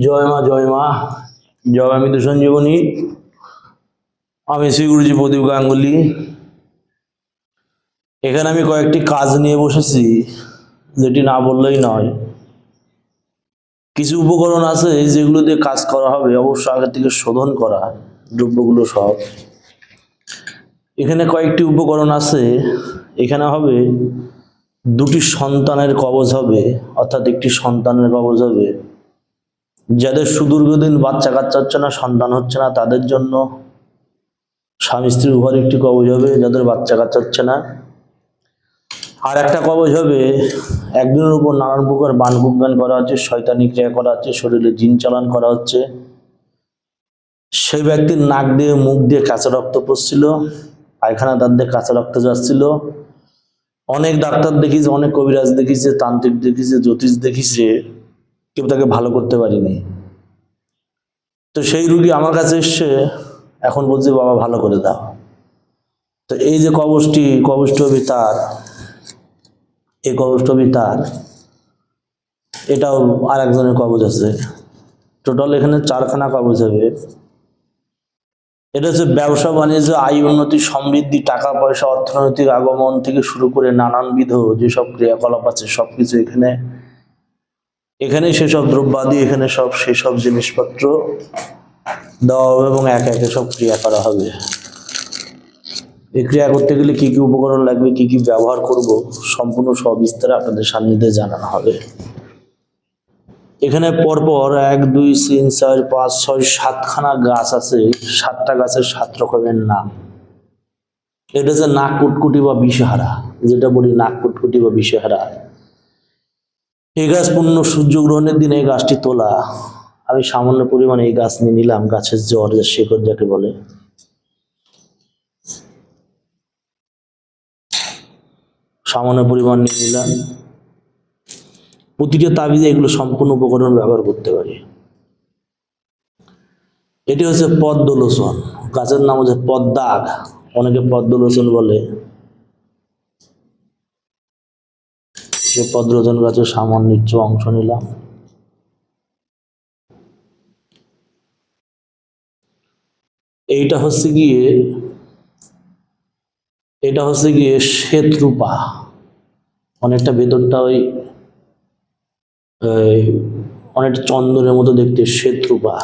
জয় মা জয় মা। জয় অমিত সঞ্জীবনী। আমি শ্রী গুরুজি প্রদীপ গাঙ্গুলি। এখানে আমি কয়েকটি কাজ নিয়ে বসেছি, যেটি না বললেই নয়। কিছু উপকরণ আছে যেগুলো দিয়ে কাজ করা হবে, অবশ্য আগে থেকে শোধন করা দ্রব্যগুলো সব। এখানে কয়েকটি উপকরণ আছে। এখানে হবে দুটি সন্তানের কবজ হবে, অর্থাৎ একটি সন্তানের কবজ হবে। যাদের সুদীর্ঘদিন বাচ্চা কাচ্চা হচ্ছে না, সন্তান হচ্ছে না, তাদের জন্য স্বামী স্ত্রীর উভয়ের একটি কবজ হবে, যাদের বাচ্চা কাচ্চা হচ্ছে না। আর একটা কবজ হবে, একদিনের উপর নানান প্রকার বান বিজ্ঞান করা হচ্ছে, শয়তানি ক্রিয়া করা হচ্ছে, শরীরে জিন চালান করা হচ্ছে। সেই ব্যক্তির নাক দিয়ে, মুখ দিয়ে কাঁচা রক্ত পড়ছিল, পায়খানা দাঁত দিয়ে কাঁচা রক্ত যাচ্ছিল। অনেক ডাক্তার দেখিয়েছে, অনেক কবিরাজ দেখিছে তান্ত্রিক দেখিছে জ্যোতিষ দেখিয়েছে কেউ তাকে ভালো করতে পারিনি। তো সেই রুগী আমার কাছে এসছে, এখন বলছে, বাবা, ভালো করে দাও। তো এই যে কবচটি কবচটি তার এই কবচটি তার এটাও আর একজনের কবচ আছে। টোটাল এখানে চারখানা কবচ হবে। এটা হচ্ছে ব্যবসা বাণিজ্য, আয় উন্নতি সমৃদ্ধি, টাকা পয়সা, অর্থনৈতিক আগমন থেকে শুরু করে নানানবিধ যেসব ক্রিয়াকলাপ আছে, সবকিছু এখানে এখানে সেসব দ্রব্যাদি, এখানে সব সেসব জিনিসপত্র দেওয়া হবে এবং এক একে সব ক্রিয়া করা হবে। এই ক্রিয়া করতে গেলে কি কি উপকরণ লাগবে, কি কি ব্যবহার করব, সম্পূর্ণ সবিস্তারে আপনাদের সান্নিধ্যে জানানো হবে। এখানে পরপর এক, দুই, তিন, চার, পাঁচ, ছয়, সাতখানা গাছ আছে। সাতটা গাছের সাত রকমের নাম। এটা হচ্ছে নাক কুটকুটি বা বিষহারা। যেটা বলি নাক কুটকুটি বা বিষহারা। এই গাছ পূর্ণ সূর্যগ্রহণের দিনে এই গাছটি তোলা। আমি সামান্য পরিমাণে এই গাছ নিয়ে নিলাম, গাছের জ্বর শেকড় যাকে বলে। সামান্য পরিমাণ নিয়ে নিলাম। প্রতিটা তাবিজে এগুলো সম্পূর্ণ উপকরণ ব্যবহার করতে পারি। এটি হচ্ছে পদ্মলোচন। গাছের নাম হচ্ছে পদ্মাগ। অনেকে পদ্মলোচন বলে। সে পদ্মলোচন গাছের সামান্য অংশ নিলাম। এইটা হচ্ছে গিয়ে, এটা হচ্ছে গিয়ে শ্বেতরূপা। অনেকটা ভেতরটা ওই অনেকটা চন্দনের মতো দেখতে শ্বেতরূপা।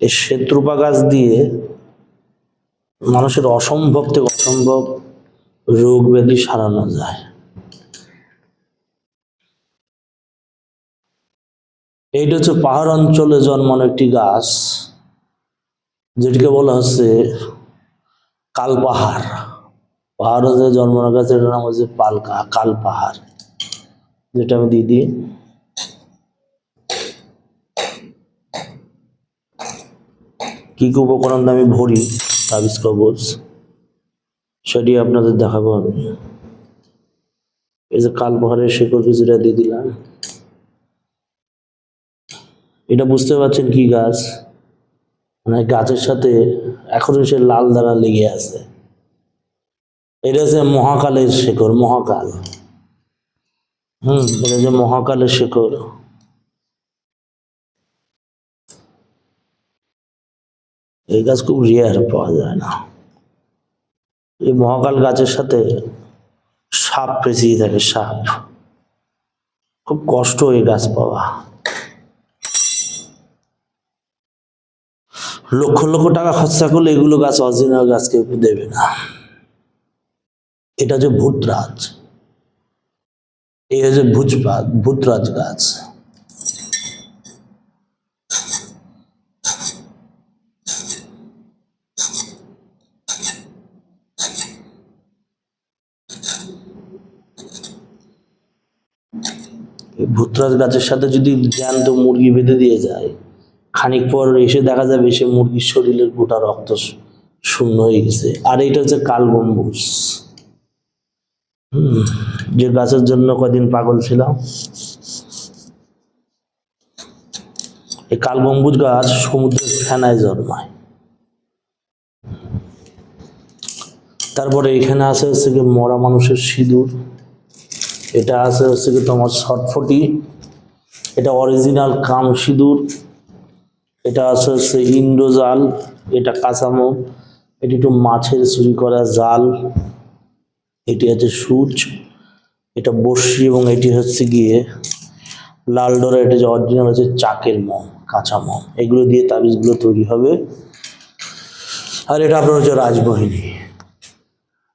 এই শ্বেতরূপা গাছ দিয়ে মানুষের অসম্ভব থেকে অসম্ভব রোগ ব্যাধি সারানো যায়। এইটা হচ্ছে পাহাড় অঞ্চলে জন্মানো একটি গাছ, যেটিকে বলা হচ্ছে কাল পাহাড় পাহাড়ে জন্মানো গাছ এটার নাম হচ্ছে পালকা কাল পাহাড় যেটা আমি দিয়ে দিই। কি কি উপকরণ আমি ভরি? তাবিজ কবচ, সেটি আপনাদের দেখাবো আমি। এই যে কাল পাহাড়ের শেকড় কিছুটা দিয়ে দিলাম। এটা বুঝতে পারছেন কি গাছ? মানে গাছের সাথে এখনও সে লাল দ্বারা লেগে আছে। এটা হচ্ছে মহাকালের শেকড়, মহাকাল। হুম, এটা হচ্ছে মহাকালের শেকড়। এই গাছ খুব রেয়ার পাওয়া যায় না। এই মহাকাল গাছের সাথে সাপ পেঁচিয়ে থাকে, সাপ। খুব কষ্ট এই গাছ পাওয়া। লক্ষ লক্ষ টাকা খরচা করলে এগুলো গাছ অরিজিনাল গাছ কেউ দেবে না। এটা হচ্ছে ভূতরাজ। এই হচ্ছে ভুজপাত ভূতরাজ গাছ। ভূতরাজ গাছের সাথে যদি জ্যান্ত মুরগি বেঁধে দিয়ে যায় খানিক পর এসে দেখা যাবে সে মুরগির শরীরের গোটা রক্ত শূন্য হয়ে গেছে। আর এইটা হচ্ছে কাল গম্বুজ হুম, যে গাছের জন্য কদিন পাগল ছিলাম। এই কাল গম্বুজ গাছ সমুদ্রের ফেনায় জন্মায়। তারপরে এখানে আছে হচ্ছে মরা মানুষের সিঁদুর। এটা আছে হচ্ছে কি তোমার ছটফটি এটা অরিজিনাল কাম সিঁদুর। এটা আছে হচ্ছে ইন্ডো ইন্দ্রজাল এটা কাঁচামো এটি একটু মাছের চুরি করা জাল। এটি আছে সূচ এটা বর্ষি এবং এটি হচ্ছে গিয়ে লাল ডোরা, এটা যে অরিজিনাল হচ্ছে চাকের মম, কাঁচা মম। এগুলো দিয়ে তাবিজগুলো তৈরি হবে। আর এটা আপনার হচ্ছে রাজবাহিনী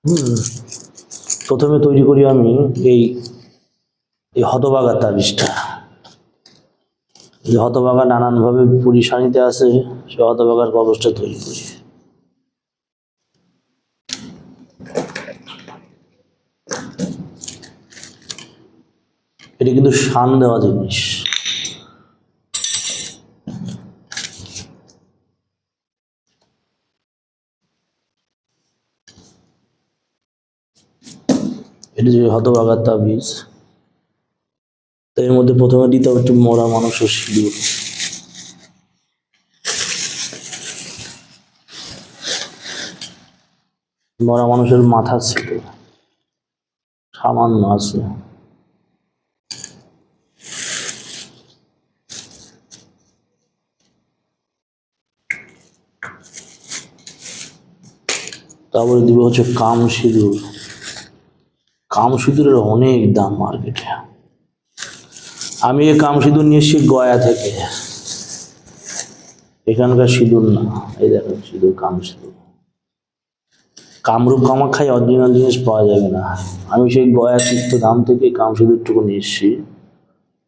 হুম। প্রথমে তৈরি করি আমি এই এই হতবাগা তাবিজটা। এই হতবাগা নানানভাবে পরিশানিতে আছে, সে হতবাগার কবচটা তৈরি করি। এটা কিন্তু শান দেওয়া জিনিস। এটা যে হতবাগার তাবিজ। এর মধ্যে প্রথমে দিতে হবে একটু মরা মানুষের সিঁদুর মরা মানুষের মাথা ছিল। সামান্য আছে। তারপরে দিব হচ্ছে কাম সিঁদুর। কাম সিঁদুরের অনেক দাম মার্কেটে আমি এই কাম সিঁদুর নিয়ে এসেছি গয়া থেকে। এখানকার সিঁদুর না, এই দেখেন সিঁদুর, কাম সিঁদুর। কামরূপ কামাখ্যায় অরিজিনাল জিনিস পাওয়া যাবে না। আমি সেই গয়া তীর্থ দাম থেকে কাম সিঁদুরটুকু নিয়ে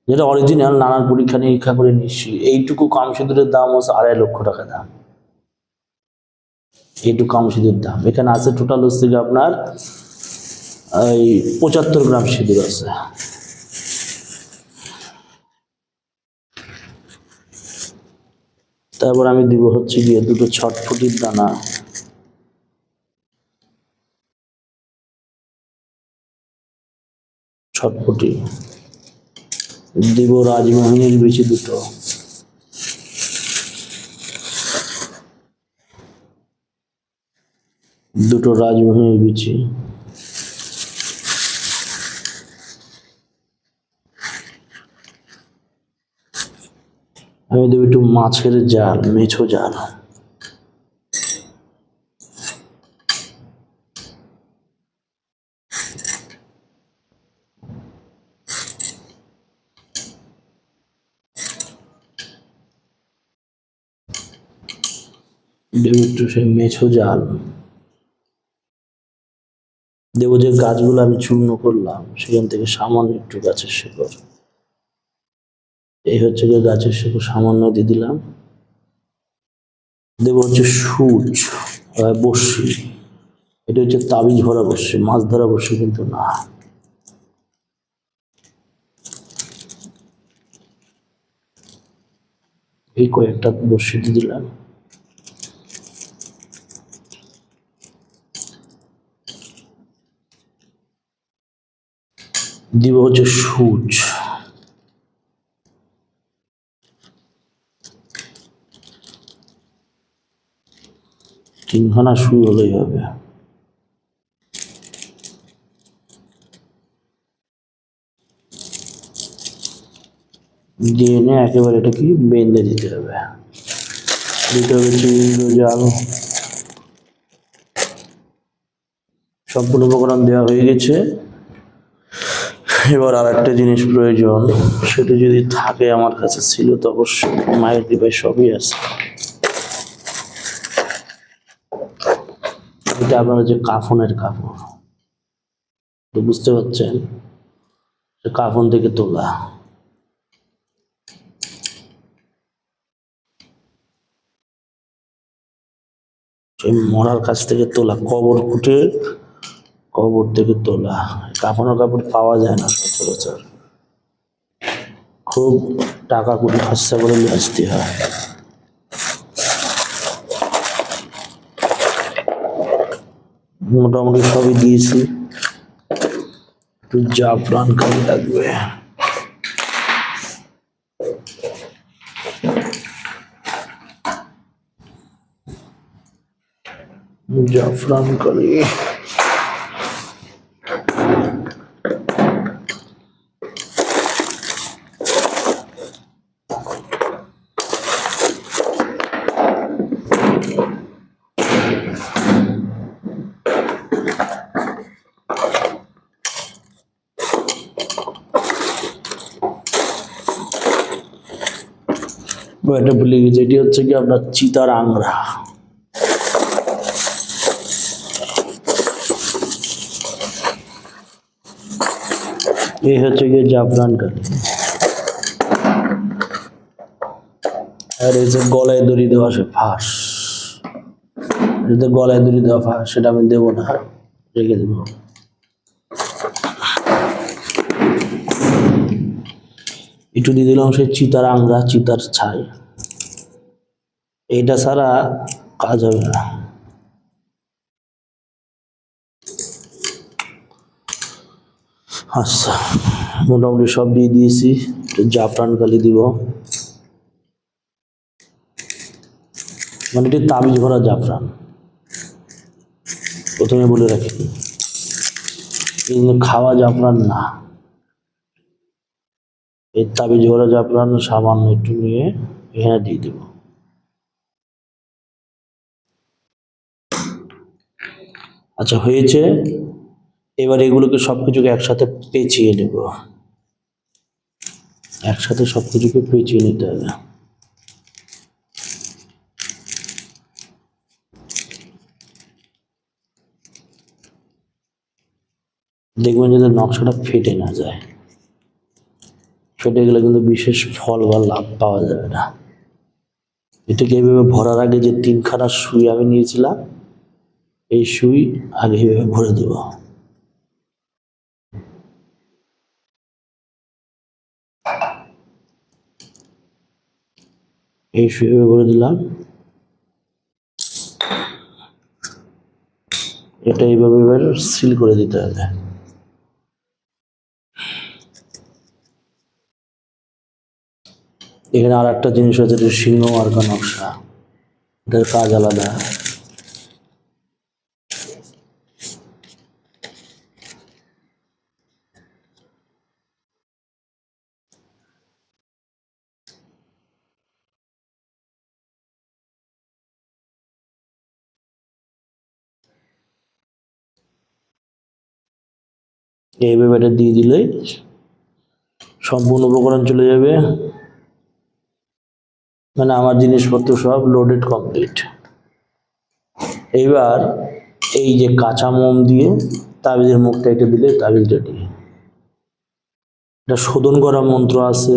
যেটা অরিজিনাল নানান পরীক্ষা নিরীক্ষা করে এসেছি। এইটুকু কাম সিঁদুরের দাম হচ্ছে আড়াই লক্ষ টাকা দাম। এইটুকু কাম সিঁদুর দাম। এখানে আছে টোটাল হচ্ছে আপনার, এই পঁচাত্তর গ্রাম সিঁদুর আছে। তারপর আমি দিব হচ্ছে গিয়ে দুটো ছটফটির দানা। ছটফটি। দিব রাজমোহিনীর বিচি দুটো। দুটো রাজমোহিনীর বিচি। আমি দেবো একটু মাছের জাল মেছো জাল। দেবো একটু সেই মেছো জাল। দেবো যে গাছগুলো আমি চূর্ণ করলাম, সেখান থেকে সামান্য একটু গাছের শেকড়। এই হচ্ছে গিয়ে গাছের শেকড় সামান্য দিয়ে দিলাম। দেবো হচ্ছে সূচ বড়শি এটা হচ্ছে তাবিজ ভরা বড়শি মাছ ধরা বড়শি কিন্তু না। এই কয়েকটা বড়শি দিয়ে দিলাম। দিব হচ্ছে সূচ। তিনখানা সুই হলেই হবে। দিয়ে একেবারে এটা কি? বেঁধে দিতে হবে। দিতে হবে চিংড়ি জাল সম্পূর্ণ উপকরণ দেওয়া হয়ে গেছে। এবার আর একটা জিনিস প্রয়োজন। সেটা যদি থাকে আমার কাছে ছিল তো অবশ্যই মায়ের কৃপায় সবই আছে। এটা আপনার যে কাফনের কাপড়। তো বুঝতে পারছেন? কাফন থেকে তোলা। মরার কাছ থেকে তোলা, কবর কুটে কবর থেকে তোলা। কাফনের কাপড় পাওয়া যায় না সচরাচর। খুব টাকা কুড়ি খরচা করে নিয়ে আসতে হয়। মোটামুটি সবই দিয়েছি একটু জাফরান কালি লাগবে জাফরান কালি এটা ভুলে গেছি, এটি হচ্ছে কি আপনার চিতার আংরা। এই হচ্ছে গিয়ে জাফরান আর এই যে গলায় দড়ি দেওয়া, সে ফাঁস। এটা গলায় দড়ি দেওয়া ফাঁস, সেটা আমি দেবো না, রেখে দেবো। একটু দিয়ে দিলাম সেই চিতার আংরা, চিতার ছাই। এইটা ছাড়া কাজ হবে না। আচ্ছা মোটামুটি সব দিয়ে দিয়েছি জাফরান কালি দিব। মানে এটি তাবিজ ভরা জাফরান। প্রথমে বলে রাখি, কিন্তু খাওয়া জাফরান না। এই তাবিজ ভরা জাফরান সামান্য একটু নিয়ে এখানে দিয়ে দেব। আচ্ছা হয়েছে। এবার এগুলোকে সব কিছুকে একসাথে পেঁচিয়ে নেব। একসাথে সব কিছুকে পেঁচিয়ে নিতে হবে। দেখবেন যাতে নকশাটা ফেটে না যায়। ফেটে গেলে কিন্তু বিশেষ ফল বা লাভ পাওয়া যাবে না। এটাকে এইভাবে ভরার আগে যে তিনখানা সুই আমি নিয়েছিলাম এই সুই আগে এইভাবে ভরে দেব। এই সুই এভাবে ভরে দিলাম। এটা এইভাবে এবার সিল করে দিতে হবে। এখানে আর একটা জিনিস আছে সিংহ মার্কা নকশা। এটার কাজ আলাদা। এইভাবে এটা দিয়ে দিলেই সম্পূর্ণ উপকরণ চলে যাবে। মানে আমার জিনিসপত্র সব লোডেড কমপ্লিট এইবার এই যে কাঁচা মোম দিয়ে তাবিজের মুখটা এটা দিলে তাবিজ রেডি এটা শোধন করা মন্ত্র আছে,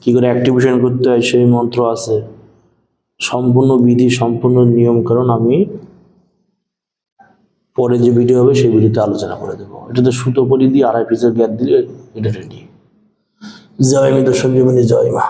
কি করে অ্যাক্টিভেশন করতে হয় সেই মন্ত্র আছে। সম্পূর্ণ বিধি, সম্পূর্ণ নিয়ম কারণ আমি পরে যে ভিডিও হবে সেই ভিডিওতে আলোচনা করে দেবো। এটা তো সুতো পরি দিয়ে আড়াই পিসের গ্যাপ দিলে এটা রেডি জয় মিত্র সঞ্জীবনী জয় মা।